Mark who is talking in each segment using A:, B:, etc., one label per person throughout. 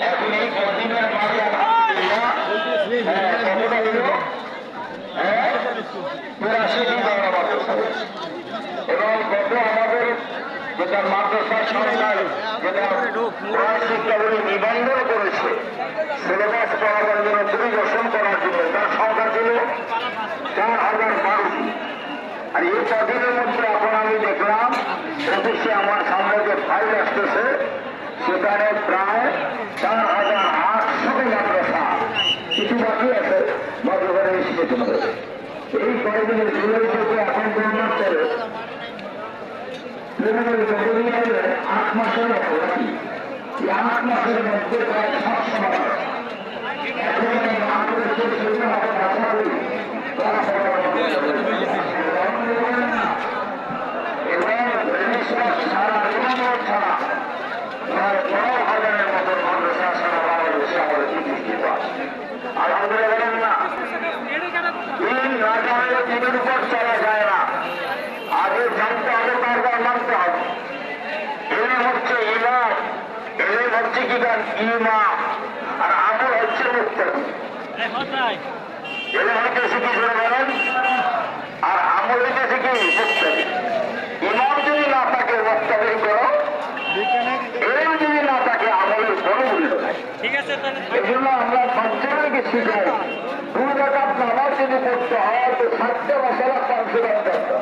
A: এখন এই কদিনের মাঝে। এবং গত আমাদের যেটা মাদ্রাসা সরকার যেটা শিক্ষা বলে নিবন্ধন করেছে সিলেবাস পড়াবার জন্য পরিদর্শন করার জন্য তার সংখ্যা ছিল চার হাজার বারোটি আর এই কদিনের মধ্যে এখন আমি দেখলাম অফিসে আমার সামনে যে ফাইল আসতেছে, সেখানে প্রায় চার হাজার আটশোটি মাদ্রাসা কিছু বাকি আছে মাদ্রাসা রেজিস্ট্রেশন হয়েছে কয়েকদিনের জুলাই থেকে এখন গণনা করে প্রিলিমিনারি যতদিন হবে আট মাসের মতো এই আট আলহামদুলিল্লাহ বলেন না দিন না জানলে দিনের উপর চলা যায় না। আগে জানতে হবে তারপর মানতে হবে। এলেম হচ্ছে ইমাম এলেম হচ্ছে কি গান ইমাম আর আমল হচ্ছে মুক্তি। এলেম হইতেছে কি করে বলেন? আর আমল হইতেছে কি? মুক্তি। ইমাম যদি না থাকে মুক্তাদি করো। এলেম যদি না থাকে আমলের কোনো মূল্য নাই
B: ঠিক আছে তাহলে
A: এই জন্য আমরা বাচ্চাদেরকে শিখাই? দুই রাকাত নামাজ যদি পড়তে হয়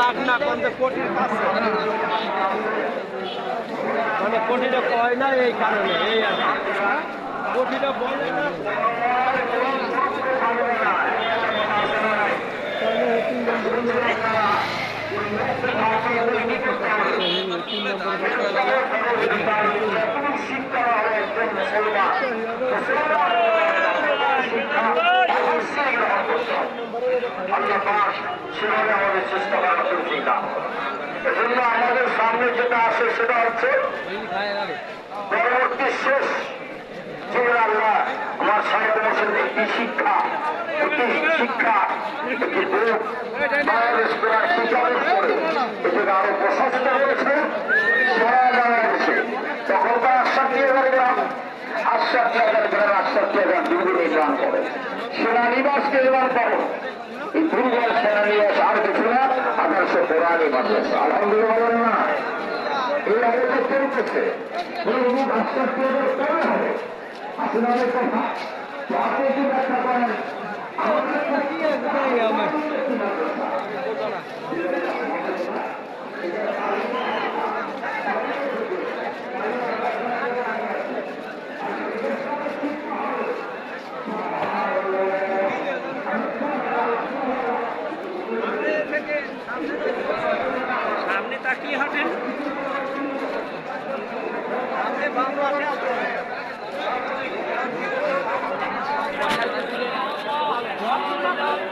B: লাখ না পঞ্চাশ কোটির কাছে মানে কোটিটা কয় না, এই কারণে, এই আর কোটিটা বলে না।
A: সেভাবে আমাদের চেষ্টা করা চলছে এজন্য আমাদের সামনে যেটা আছে সেটা হচ্ছে, পরবর্তী শেষ যেগুলো আল্লাহ আমার সাহেব বলছেন একটি শিক্ষা একটি শিক্ষা একটি বুক বাংলাদেশ করার প্রশস্ত করেছে সারা বাংলাদেশে। তখন তো আশ্বাস দিয়ে গেলাম আশ্বাস দিয়ে গেলাম আশ্বাস দিয়ে করে। সেনানিবাসকে এবার পাবো এই দুর্বল সেনানিবাস আর কিছু না আঠারোশো কোরআনই মাদ্রাসা আলহামদুলিল্লাহ বলেন না এই চলতেছে দিয়ে করতে হবে আসলে অনেক কথা তো আপনি কি ব্যাখ্যা করেন আমাদের
B: হাঁটেন Thank you.